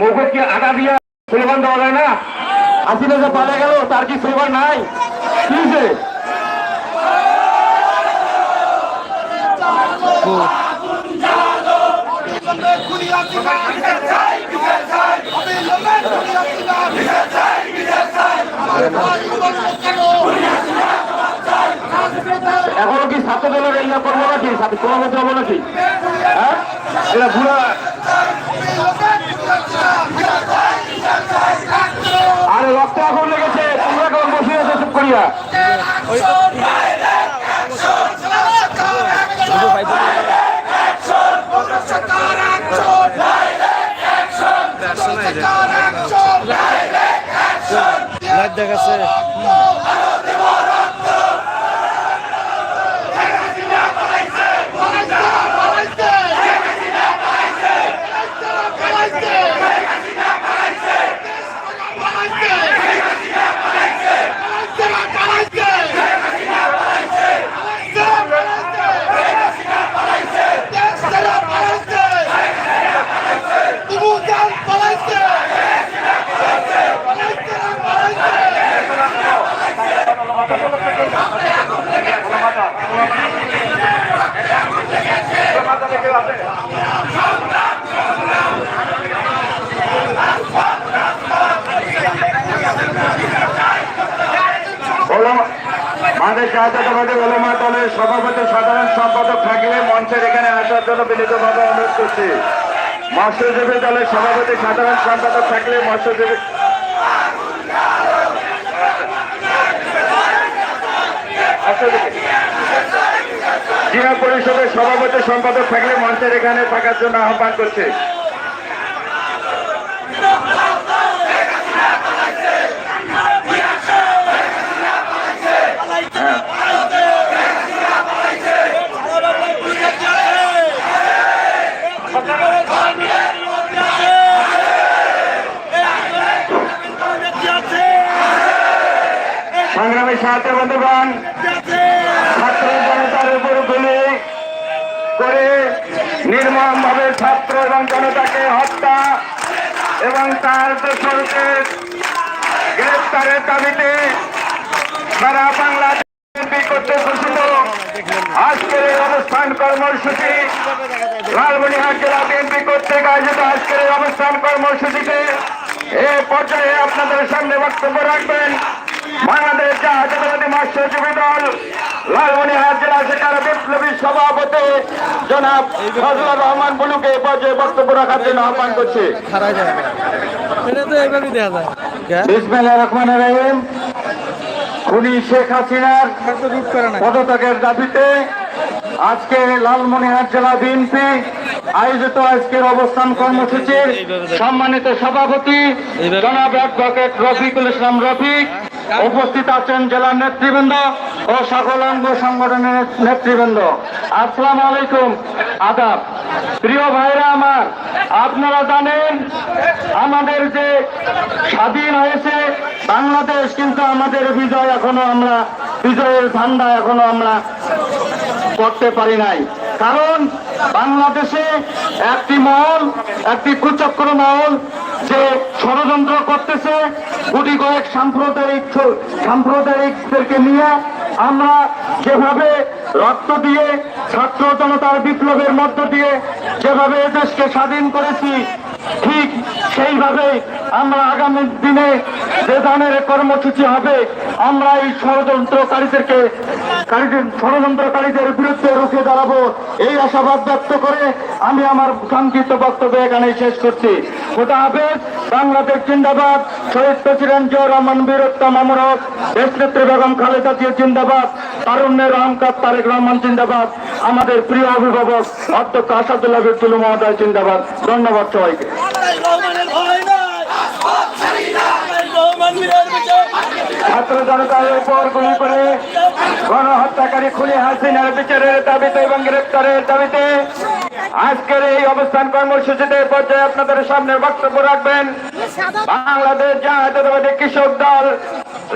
মুখে আটা দিয়া স্লোগান দেওয়া যায় না। হাসিনা যে পালে গেল, তার কি স্লোগান নাই? এখনও কি ছাত্র দলের ইয়া করব নাকি? ছাত্র সভাপতি হব নাকি? হ্যাঁ? এটা বুড়া আরে রক্ত আগুন লেগেছে তোমরা কেমন বসে আছো চুপ করিয়া? দেখাচ্ছে। সভাপতি সাধারণ সম্পাদক মঞ্চের এখানে অনুরোধ মৎস্যজীবী দলের সভাপতি সাধারণ সম্পাদক থাকলে মৎস্যজীবী পরিষদের সভাপতি সম্পাদক থাকলে মঞ্চের এখানে থাকার জন্য আহ্বান করছে। সাহায্য বন্ধুগণ ছাত্র জনতার উপর গুলি করে নির্মম ভাবে ছাত্র এবং জনতাকে হত্যা এবং তার দোষরকে গ্রেপ্তারের দাবিতে সারা বাংলাদেশ করতে ঘোষিত। আজকের এই অবস্থান কর্মসূচি লালমনিহাট জেলা বিএনপি কর্তৃক আয়োজিত আজকের এই অবস্থান কর্মসূচিতে এ আপনাদের সামনে বক্তব্য রাখবেন। বাংলাদেশ জাতীয়তাবাদী মৎস্যজীবী দল লালমনিহাট জেলা শাখার বিপ্লবী সভাপতি জনাব ফজলুর রহমান বুলুকে এ পর্যায়ে বক্তব্য রাখার জন্য আহ্বান করছি। খারাই যায় এটা তো এইভাবেই দেখা যায়। গ্যাস বিসমিল্লাহির রহমানির রহিম। খুনি শেখ হাসিনার পদত্যাগের দাবিতে আজকে লালমনিরহাট জেলা বিএনপি আয়োজিত আজকের অবস্থান কর্মসূচির সম্মানিত সভাপতি জনাব অ্যাডভোকেট রফিকুল ইসলাম রফিক। উপস্থিত আছেন জেলার নেতৃবৃন্দ ও সকল অঙ্গ সংগঠনের নেতৃবৃন্দ। আসসালাম আলাইকুম। আদাব। প্রিয় ভাইরা আমার, আপনারা জানেন, আমাদের যে স্বাধীন হয়েছে বাংলাদেশ, কিন্তু আমাদের বিজয় এখনও আমরা, বিজয়ের ঠান্ডা এখনও আমরা করতে পারি নাই। কারণ বাংলাদেশে একটি মহল, একটি কুচক্র মহল যে ষড়যন্ত্র করতেছে, গুটি কয়েক সাম্প্রদায়িক সাম্প্রদায়িকদেরকে নিয়ে আমরা যেভাবে রক্ত দিয়ে ছাত্র জনতার বিপ্লবের মধ্য দিয়ে যেভাবে দেশকে স্বাধীন করেছি, ঠিক সেইভাবে আমরা আগামী দিনে যে ধরনের কর্মসূচি হবে, আমরা এই ষড়যন্ত্রকারীদেরকে ষড়যন্ত্রকারীদের বিরুদ্ধে রুখে দাঁড়াবো। এই আশাবাদ ব্যক্ত করে আমি আমার সংক্ষিপ্ত বক্তব্য এখানে শেষ করছি। খোদা হাফেজ, বাংলাদেশ জিন্দাবাদ, শহীদ প্রেসিডেন্ট জিয়া রহমান বীরত্তম আমরক দেশনেত্রী বেগম খালেদা জিয়া জিন্দাবাদ তারুণ্যের অহংকার তারেক রহমান জিন্দাবাদ, আমাদের প্রিয় অভিভাবক অধ্যক্ষ আসাদুল্লাহ বিদ্যুল মহোদয় জিন্দাবাদ। ধন্যবাদ সবাইকে। ছাত্র জনতার উপর গুলি করে গণহত্যাকারী খুনি হাসিনার বিচারের দাবিতে এবং গ্রেপ্তারের দাবিতে আজকের এই অবস্থান কর্মসূচিতে পর্যায়ে আপনাদের সামনে বক্তব্য রাখবেন। বাংলাদেশ জাতীয়তাবাদী কৃষক দল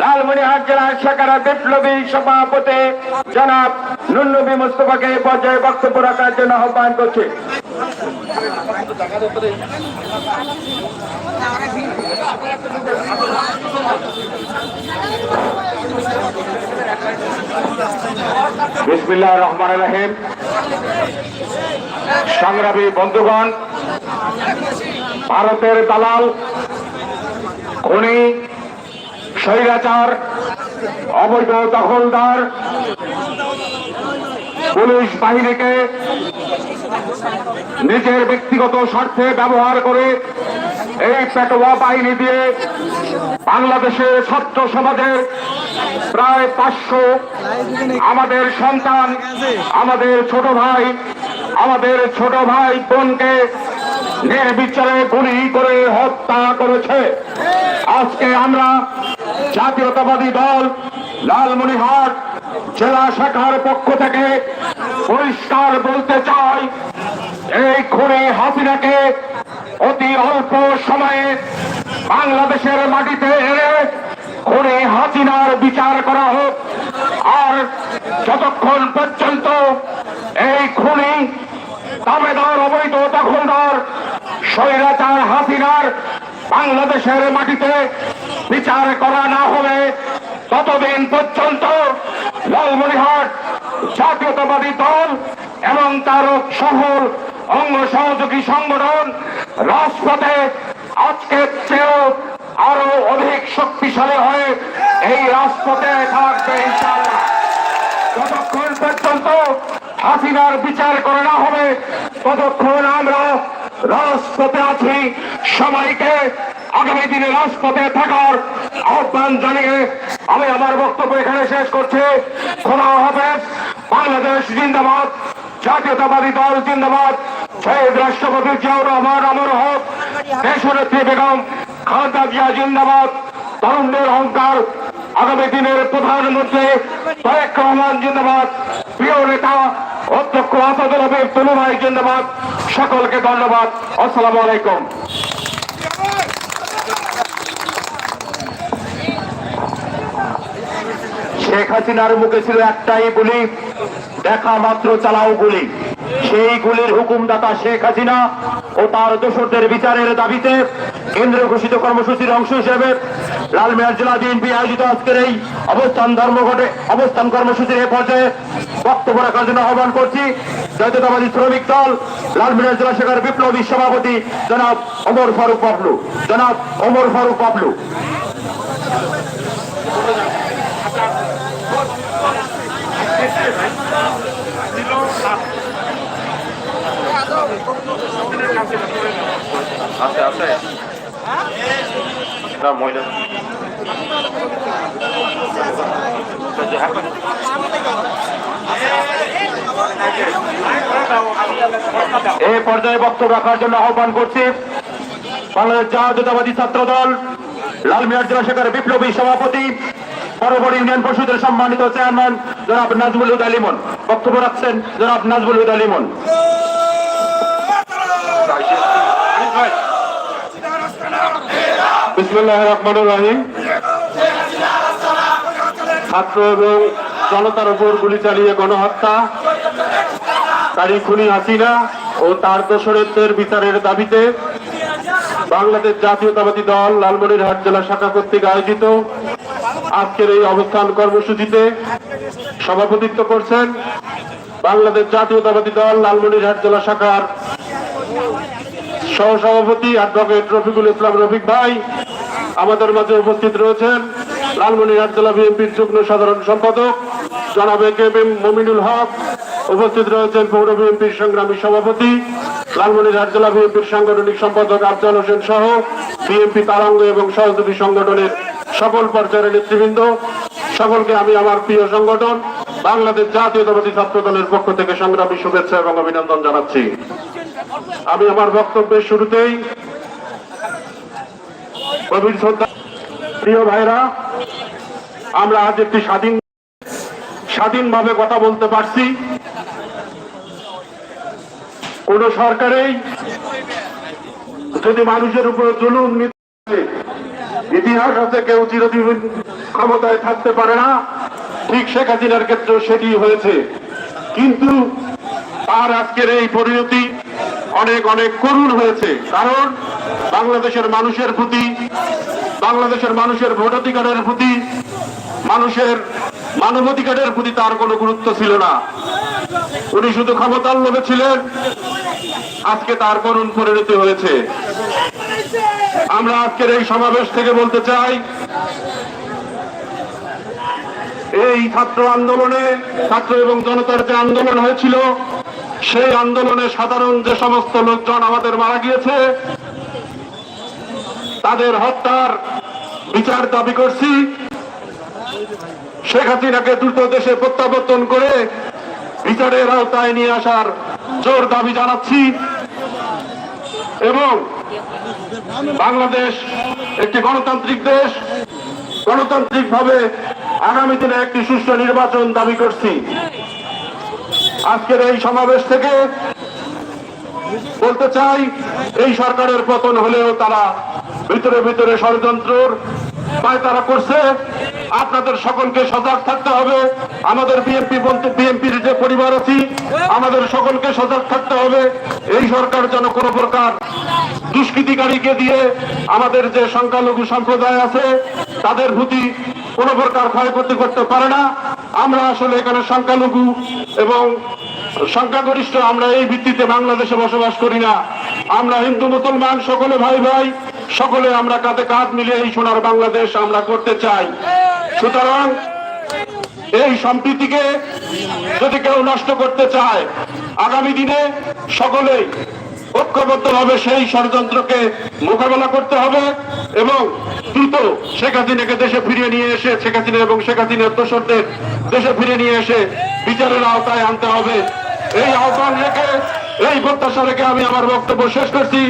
লালমনিহাট জেলার শাখার বিপ্লবী সভাপতি জনাব নুন্নবী মুস্তফাকে এই পর্যায়ে বক্তব্য রাখার জন্য আহ্বান করছি। বিসমিল্লাহ রহমান রাহিম। সংগ্রামী বন্ধুগণ ভারতের দালাল খনি স্বৈরাচার অবৈধ দখলদার পুলিশ বাহিনীকে নিজের ব্যক্তিগত স্বার্থে ব্যবহার করে এই পেটোয়া বাহিনী দিয়ে বাংলাদেশের ছাত্র সমাজের প্রায় পাঁচশো আমাদের সন্তান, আমাদের ছোট ভাই, আমাদের ছোট ভাই বোনকে নির্বিচারে গুলি করে হত্যা করেছে। আজকে আমরা জাতীয়তাবাদী দল লালমনিহাট জেলা শাখার পক্ষ থেকে পরিষ্কার বলতে চাই এই খুনি হাসিনাকে অতি অল্প সময়ে বাংলাদেশের মাটিতে এনে খুনি হাসিনার বিচার করা হোক। আর যতক্ষণ পর্যন্ত এই খুনি দামেদার, অবৈধ, দখলদার, স্বৈরাচার হাসিনার বাংলাদেশের মাটিতে বিচার করা না হবে, ততদিন পর্যন্ত লালমনিহাট জাতীয়তাবাদী দল এবং তার শহর অঙ্গ সহযোগী সংগঠন রাজপথে আজকের চেয়েও আরও অধিক শক্তিশালী হয়ে এই রাজপথে থাকবে যতক্ষণ পর্যন্ত হাসিনার বিচার করে না হবে, ততক্ষণ আমরা রাজপথে আছি। সবাইকে আগামী দিনে রাজপথে থাকার আহ্বান জানিয়ে আমি আমার বক্তব্য এখানে শেষ করছি। খোলা হবে বাংলাদেশ জিন্দাবাদ, জাতীয়তাবাদী দল জিন্দাবাদ। শহীদ রাষ্ট্রপতি জিয়াউর রহমান, আমর হক, দেশনেত্রী বেগম খালেদা জিয়া জিন্দাবাদ তরুণদের অহংকার, আগামী দিনের প্রধানমন্ত্রী রহমান জিন্দাবাদ, প্রিয় নেতা, অধ্যক্ষ আসাদুল হাবিব ভাই জিন্দাবাদ, সকলকে ধন্যবাদ, আসসালামু আলাইকুম। শেখ হাসিনার মুখে ছিল একটাই গুলি, দেখা মাত্র চালাও গুলি। সেই গুলির হুকুমদাতা শেখ হাসিনা ও তার দোষরদের বিচারের দাবিতে কেন্দ্র ঘোষিত কর্মসূচির অংশ হিসেবে লালমিয়ার জেলা বিএনপি আয়োজিত আজকের এই অবস্থান ধর্মঘটে অবস্থান কর্মসূচির এ পর্যায়ে বক্তব্য রাখার জন্য আহ্বান করছি। জাতীয়তাবাদী শ্রমিক দল লালমিয়ার জেলা শাখার বিপ্লবী সভাপতি জনাব অমর ফারুক পাবলু জনাব অমর ফারুক পাবলু আছে না মহিলা এই পর্যায়ে বক্তব্য রাখার জন্য আহ্বান করছি বাংলাদেশ জাতীয়তাবাদী ছাত্র দল লালমিয়ার জেলা শাখার বিপ্লবী সভাপতি বড়বড় ইউনিয়ন পরিষদের সম্মানিত চেয়ারম্যান জনাব নাজমুল হুদা লিমন। বক্তব্য রাখছেন জনাব নাজমুল হুদা লিমন। ছাত্র এবং জনতার উপর গুলি চালিয়ে গণহত্যা। তারই খুনি হাসিনা ও তার দোসরের বিচারের দাবিতে বাংলাদেশ জাতীয়তাবাদী দল লালমনিরহাট জেলা শাখা কর্তৃক আয়োজিত আজকের এই অবস্থান কর্মসূচিতে সভাপতিত্ব করছেন বাংলাদেশ জাতীয়তাবাদী দল লালমনিরহাট জেলা শাখার সহসভাপতি অ্যাডভোকেট রফিকুল ইসলাম রফিক ভাই আমাদের মাঝে উপস্থিত রয়েছেন লালমনিরহাট জেলা বিএনপির যুগ্ম সাধারণ সম্পাদক জনাব কে এম মমিনুল হক। উপস্থিত রয়েছেন পৌর বিএনপির সংগ্রামী সভাপতি, লালমনিরহাট জেলা বিএনপির সাংগঠনিক সম্পাদক আফজাল হোসেন সহ বিএনপি তারাঙ্গ এবং সহযোগী সংগঠনের সকল পর্যায়ের নেতৃবৃন্দ। সকলকে আমি আমার প্রিয় সংগঠন, বাংলাদেশ জাতীয়তাবাদী ছাত্র দলের পক্ষ থেকে সংগ্রামী শুভেচ্ছা এবং অভিনন্দন জানাচ্ছি। আমি আমার বক্তব্যের শুরুতেই গভীর শ্রদ্ধা প্রিয় ভাইরা, আমরা আজ একটি স্বাধীন স্বাধীনভাবে কথা বলতে পারছি। কোন সরকারেই যদি মানুষের উপর জুলুম নিতে ইতিহাস আছে, কেউ চিরদিন ক্ষমতায় থাকতে পারে না, ঠিক শেখ হাসিনার ক্ষেত্রেও সেটি হয়েছে। কিন্তু তার আজকের এই পরিণতি অনেক অনেক করুণ হয়েছে। কারণ বাংলাদেশের মানুষের প্রতি, বাংলাদেশের মানুষের ভোটাধিকারের প্রতি, মানুষের মানবাধিকারের প্রতি তার কোনো গুরুত্ব ছিল না। উনি শুধু ক্ষমতার লোভে ছিলেন, আজকে তার করুণ পরিণতি হয়েছে। আমরা আজকের এই সমাবেশ থেকে বলতে চাই, এই ছাত্র আন্দোলনে ছাত্র এবং জনতার যে আন্দোলন হয়েছিল সেই আন্দোলনে সাধারণ যে সমস্ত লোকজন আমাদের মারা গিয়েছে, তাদের হত্যার বিচার দাবি করছি। শেখ হাসিনাকে দ্রুত দেশে প্রত্যাবর্তন করে বিচারের আওতায় নিয়ে আসার জোর দাবি জানাচ্ছি এবং বাংলাদেশ একটি গণতান্ত্রিক দেশ। গণতান্ত্রিক ভাবে আগামী দিনে একটি সুষ্ঠু নির্বাচন দাবি করছি। আজকের এই সমাবেশ থেকে বলতে চাই, এই সরকারের পতন হলেও তারা ভিতরে ভিতরে ষড়যন্ত্রর পায় তারা করছে। আপনাদের সকলকে সজাগ থাকতে হবে। আমাদের বিএনপি বিএনপির যে পরিবার আছি, আমাদের সকলকে সজাগ থাকতে হবে। এই সরকার যেন কোনো প্রকার দুষ্কৃতিকারীকে দিয়ে আমাদের যে সংখ্যালঘু সম্প্রদায় আছে, তাদের প্রতি কোনো প্রকার ক্ষয়ক্ষতি করতে পারে না। আমরা আসলে এখানে সংখ্যালঘু এবং সংখ্যাগরিষ্ঠ, আমরা এই ভিত্তিতে বাংলাদেশে বসবাস করি না। আমরা হিন্দু, মুসলমান, সকলে ভাই ভাই, সকলে আমরা কাঁধে কাঁধ মিলিয়ে এই সোনার বাংলাদেশ আমরা করতে চাই। সুতরাং এই সম্প্রীতিকে যদি কেউ নষ্ট করতে চায়, আগামী দিনে সকলেই ঐক্যবদ্ধভাবে সেই ষড়যন্ত্রকে মোকাবেলা করতে হবে এবং দ্রুত শেখ হাসিনাকে দেশে ফিরিয়ে নিয়ে এসে, শেখ হাসিনা এবং শেখ হাসিনার দোসরদের দেশে ফিরিয়ে নিয়ে এসে বিচারের আওতায় আনতে হবে। এই আহ্বান রেখে, এই প্রত্যাশা রেখে আমি আমার বক্তব্য শেষ করছি।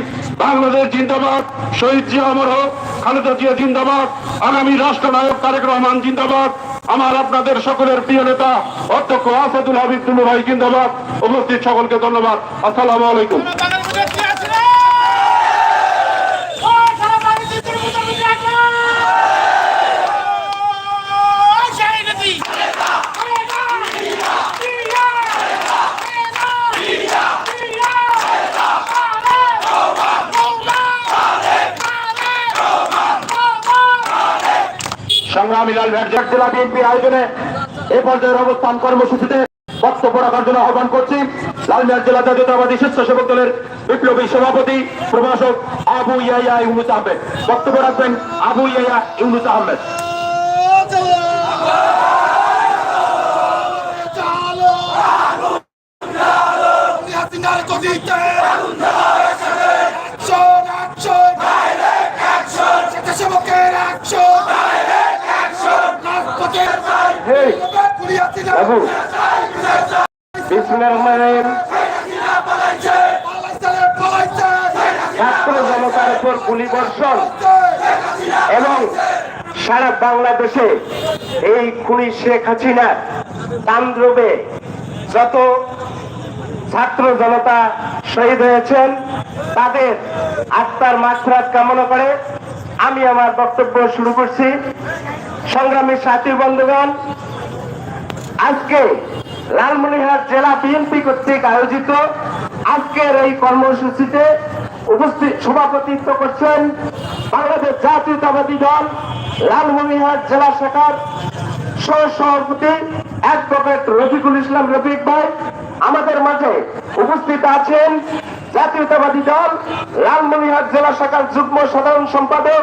বাংলাদেশ জিন্দাবাদ, শহীদ জিয়া অমর হোক, খালেদা জিয়া জিন্দাবাদ, আগামী রাষ্ট্রনায়ক তারেক রহমান জিন্দাবাদ, আমার আপনাদের সকলের প্রিয় নেতা, অধ্যক্ষ আসাদুল হাবিব ভাই জিন্দাবাদ। উপস্থিত সকলকে ধন্যবাদ। আসসালামু আলাইকুম। সংগ্রামী লাল ভ্যাটজাট জেলা বিএনপি আয়োজনে এ পর্যায়ের অবস্থান কর্মসূচিতে বক্তব্য রাখার জন্য আহ্বান করছি। লালমিয়ার জেলা জাতীয়তাবাদী স্বেচ্ছাসেবক দলের বিপ্লবী সভাপতি প্রভাষক আবু ইয়াইয়া ইউনুস আহমেদ। বক্তব্য রাখবেন আবু ইয়াইয়া ইউনুস আহমেদ। হাসিনার গদিতে অ্যাকশন অ্যাকশন স্বেচ্ছাসেবকের অ্যাকশন রাজপথের হেই, খুলি হাসিনা বাবু বিসমুল্লাহির রহমানির রহিম। পালাইছে পালাইছে ছাত্র জনতার উপর গুলি বর্ষণ এবং সারা বাংলাদেশে এই খুনি শেখ হাসিনার তান্দ্রবে যত ছাত্র জনতা শহীদ হয়েছেন, তাদের আত্মার মাত্রাত কামনা করে আমি আমার বক্তব্য শুরু করছি। সংগ্রামী সাথী বন্ধুগণ, আজকে লালমনিরহাট জেলা বিএনপি কর্তৃক আয়োজিত আজকের এই কর্মসূচিতে উপস্থিত সভাপতিত্ব করছেন বাংলাদেশ জাতীয়তাবাদী দল লালমনিহাট জেলা শাখার সহ সভাপতি অ্যাডভোকেট রফিকুল ইসলাম রফিক ভাই। আমাদের মাঝে উপস্থিত আছেন জাতীয়তাবাদী দল লালমনিহাট জেলা শাখার যুগ্ম সাধারণ সম্পাদক